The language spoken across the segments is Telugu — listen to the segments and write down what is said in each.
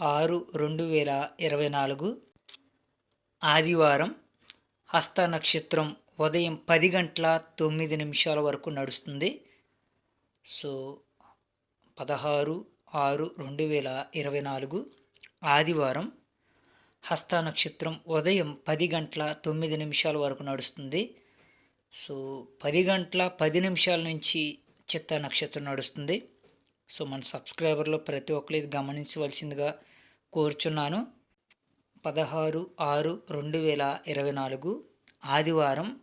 ఆరు రెండు వేల ఇరవై నాలుగు ఆదివారం హస్త నక్షత్రం ఉదయం పది గంటల తొమ్మిది నిమిషాల వరకు నడుస్తుంది. సో పదహారు ఆరు రెండు వేల ఇరవై నాలుగు ఆదివారం హస్త నక్షత్రం ఉదయం పది గంటల తొమ్మిది నిమిషాల వరకు నడుస్తుంది. సో పది గంటల పది నిమిషాల నుంచి చిత్త నక్షత్రం నడుస్తుంది. సో మన సబ్స్క్రైబర్లో ప్రతి ఒక్కరు ఇది గమనించవలసిందిగా కోరుచున్నాను. పదహారు ఆరు రెండు వేల ఇరవై నాలుగు ఆదివారం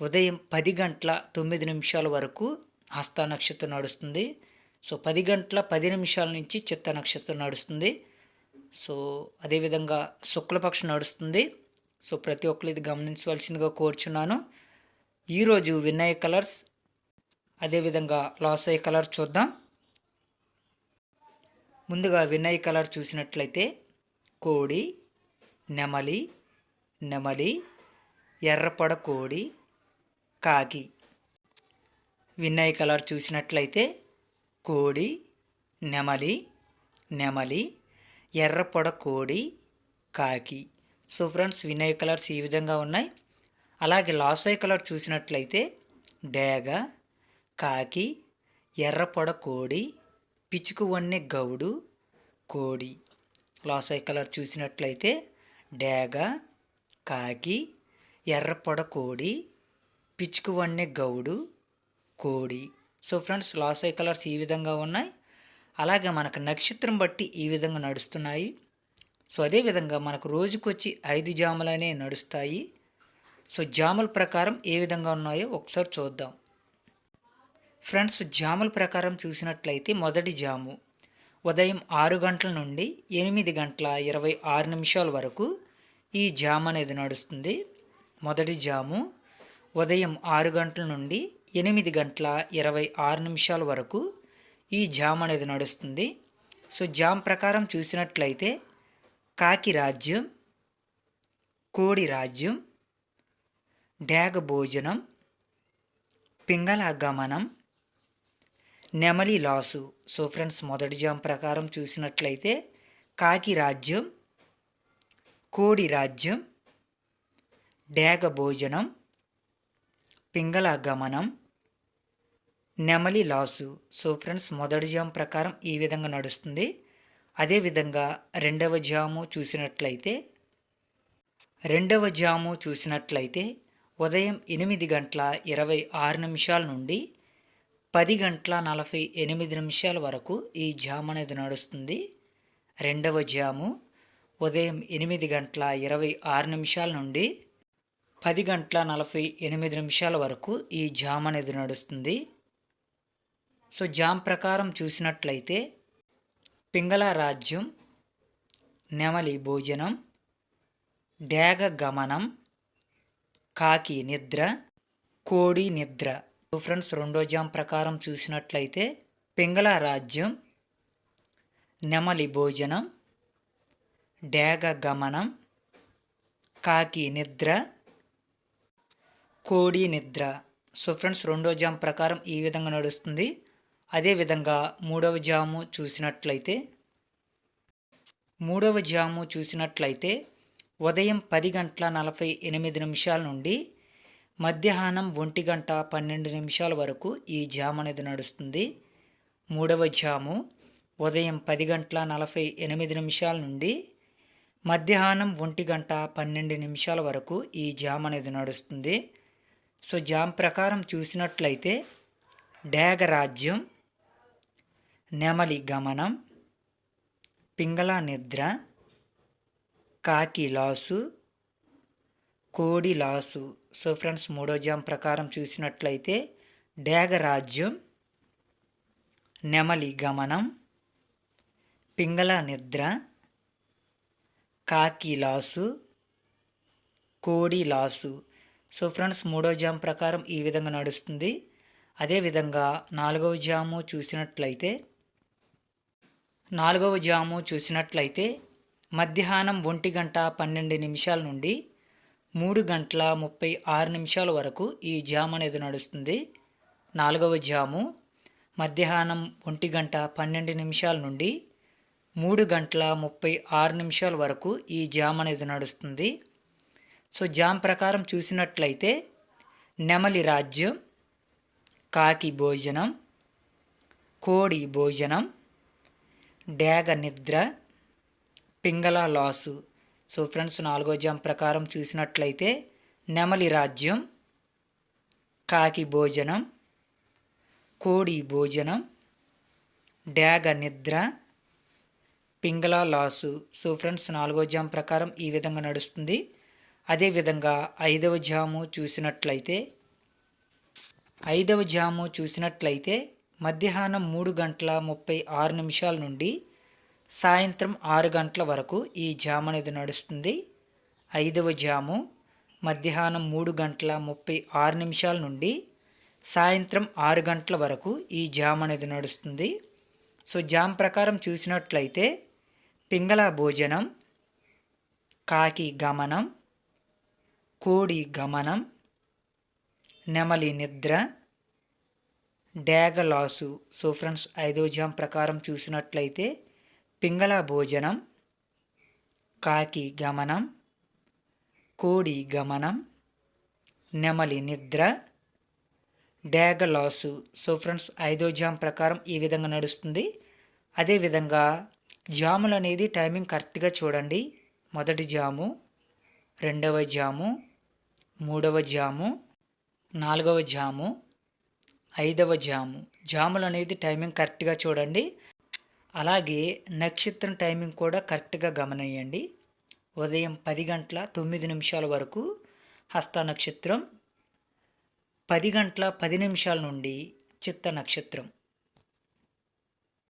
ఉదయం పది గంటల తొమ్మిది నిమిషాల వరకు హస్త నక్షత్రం నడుస్తుంది. సో పది గంటల పది నిమిషాల నుంచి చిత్త నక్షత్రం నడుస్తుంది. సో అదేవిధంగా శుక్లపక్షం నడుస్తుంది. సో ప్రతి ఒక్కరు ఇది గమనించవలసిందిగా కోరుచున్నాను. ఈరోజు వినయ్ కలర్స్ అదేవిధంగా లాస్ అయ్యే కలర్ చూద్దాం. ముందుగా వినయ్ కలర్ చూసినట్లయితే కోడి నెమలి నెమలి ఎర్రపడ కోడి కాకి. వినయ్ కలర్ చూసినట్లయితే కోడి నెమలి నెమలి ఎర్రపొడ కోడి కాకి. సో ఫ్రెండ్స్ వినయ్ కలర్స్ ఈ విధంగా ఉన్నాయి. అలాగే లాసోయ్ కలర్ చూసినట్లయితే డేగ కాకి ఎర్రపొడ కోడి పిచ్చుకు వన్నె గౌడు కోడి. లాసై కలర్ చూసినట్లయితే డేగ కాకి ఎర్రపొడ కోడి పిచ్చుకు వన్నె గౌడు కోడి. సో ఫ్రెండ్స్ లాసై కలర్స్ ఈ విధంగా ఉన్నాయి. అలాగే మనకు నక్షత్రం బట్టి ఈ విధంగా నడుస్తున్నాయి. సో అదేవిధంగా మనకు రోజుకొచ్చి ఐదు జాములనే నడుస్తాయి. సో జాముల ప్రకారం ఏ విధంగా ఉన్నాయో ఒకసారి చూద్దాం. ఫ్రెండ్స్ జాముల ప్రకారం చూసినట్లయితే మొదటి జాము ఉదయం ఆరు గంటల నుండి ఎనిమిది గంటల ఇరవై ఆరు నిమిషాల వరకు ఈ జామ్ అనేది నడుస్తుంది. మొదటి జాము ఉదయం ఆరు గంటల నుండి ఎనిమిది గంటల ఇరవై ఆరు నిమిషాల వరకు ఈ జామ్ అనేది నడుస్తుంది. సో జామ్ ప్రకారం చూసినట్లయితే కాకి రాజ్యం కోడి రాజ్యం డ్యాగ భోజనం పింగళ గమనం నెమలి లాసు. సో ఫ్రెండ్స్ మొదటి జామ్ ప్రకారం చూసినట్లయితే కాకి రాజ్యం కోడి రాజ్యం డేగ భోజనం పింగళ గమనం నెమలి లాసు. సో ఫ్రెండ్స్ మొదటి జామ్ ప్రకారం ఈ విధంగా నడుస్తుంది. అదేవిధంగా రెండవ జాము చూసినట్లయితే రెండవ జాము చూసినట్లయితే ఉదయం ఎనిమిది గంటల ఇరవై ఆరు నిమిషాల నుండి పది గంటల నలభై ఎనిమిది నిమిషాల వరకు ఈ జామ్ అనేది నడుస్తుంది. రెండవ జాము ఉదయం ఎనిమిది గంటల ఇరవై ఆరు నిమిషాల నుండి పది గంటల నలభై ఎనిమిది నిమిషాల వరకు ఈ జామ్ అనేది నడుస్తుంది. సో జామ్ ప్రకారం చూసినట్లయితే పింగళ రాజ్యం నెమలి భోజనం డేగ గమనం కాకి నిద్ర కోడి నిద్ర ఫ్రెండ్స్ రెండో జామ్ ప్రకారం చూసినట్లయితే పింగళ రాజ్యం నెమలి భోజనం డేగ గమనం కాకి నిద్ర కోడి నిద్ర. సో ఫ్రెండ్స్ రెండో జామ్ ప్రకారం ఈ విధంగా నడుస్తుంది. అదేవిధంగా మూడవ జాము చూసినట్లయితే మూడవ జాము చూసినట్లయితే ఉదయం పది గంటల నలభై ఎనిమిది నిమిషాల నుండి మధ్యాహ్నం ఒంటి గంట పన్నెండు నిమిషాల వరకు ఈ జామ్ అనేది నడుస్తుంది. మూడవ జాము ఉదయం పది గంటల నలభై ఎనిమిది నిమిషాల నుండి మధ్యాహ్నం ఒంటి గంట పన్నెండు నిమిషాల వరకు ఈ జామ్ అనేది నడుస్తుంది. సో జామ్ ప్రకారం చూసినట్లయితే డేగరాజ్యం నెమలి గమనం పింగళ నిద్ర కాకి లాసు కోడి లాసు. సో ఫ్రెండ్స్ మూడో జామ్ ప్రకారం చూసినట్లయితే డేగరాజ్యం నెమలి గమనం పింగళ నిద్ర కాకి లాసు కోడి లాసు. సో ఫ్రెండ్స్ మూడో జామ్ ప్రకారం ఈ విధంగా నడుస్తుంది. అదేవిధంగా నాలుగవ జాము చూసినట్లయితే నాలుగవ జాము చూసినట్లయితే మధ్యాహ్నం ఒంటి గంట పన్నెండు నిమిషాల నుండి మూడు గంటల ముప్పై ఆరు నిమిషాల వరకు ఈ జామ్ అనేది నడుస్తుంది. నాలుగవ జాము మధ్యాహ్నం ఒంటి గంట పన్నెండు నిమిషాల నుండి మూడు గంటల ముప్పై ఆరు నిమిషాల వరకు ఈ జామ్ అనేది నడుస్తుంది. సో జామ్ ప్రకారం చూసినట్లయితే నెమలి రాజ్యం కాకి భోజనం కోడి భోజనం డేగ నిద్ర పింగళ లాసు సో ఫ్రెండ్స్ నాలుగో జామ్ ప్రకారం చూసినట్లయితే నెమలి రాజ్యం కాకి భోజనం కోడి భోజనం డ్యాగ నిద్ర పింగళ లాసు. సో ఫ్రెండ్స్ నాలుగో జామ్ ప్రకారం ఈ విధంగా నడుస్తుంది. అదేవిధంగా ఐదవ జాము చూసినట్లయితే ఐదవ జాము చూసినట్లయితే మధ్యాహ్నం మూడు గంటల ముప్పై ఆరు నిమిషాల నుండి సాయంత్రం ఆరు గంటల వరకు ఈ జామ్ అనేది నడుస్తుంది. ఐదవ జాము మధ్యాహ్నం మూడు గంటల ముప్పై ఆరు నిమిషాల నుండి సాయంత్రం ఆరు గంటల వరకు ఈ జామ్ అనేది నడుస్తుంది. సో జామ్ ప్రకారం చూసినట్లయితే పింగళ భోజనం కాకి గమనం కోడి గమనం నెమలి నిద్ర డేగ లాసు. సో ఫ్రెండ్స్ ఐదో జామ్ ప్రకారం చూసినట్లయితే పింగళ భోజనం కాకి గమనం కోడి గమనం నెమలి నిద్ర డ్యాగ లాసు. సో ఫ్రెండ్స్ ఐదో జామ్ ప్రకారం ఈ విధంగా నడుస్తుంది. అదేవిధంగా జాములు అనేది టైమింగ్ కరెక్ట్గా చూడండి. మొదటి జాము రెండవ జాము మూడవ జాము నాలుగవ జాము ఐదవ జాము. జాములు అనేది టైమింగ్ కరెక్ట్గా చూడండి. అలాగే నక్షత్రం టైమింగ్ కూడా కరెక్ట్గా గమనియండి ఉదయం పది గంటల తొమ్మిది నిమిషాల వరకు హస్త నక్షత్రం పది గంటల పది నిమిషాల నుండి చిత్త నక్షత్రం.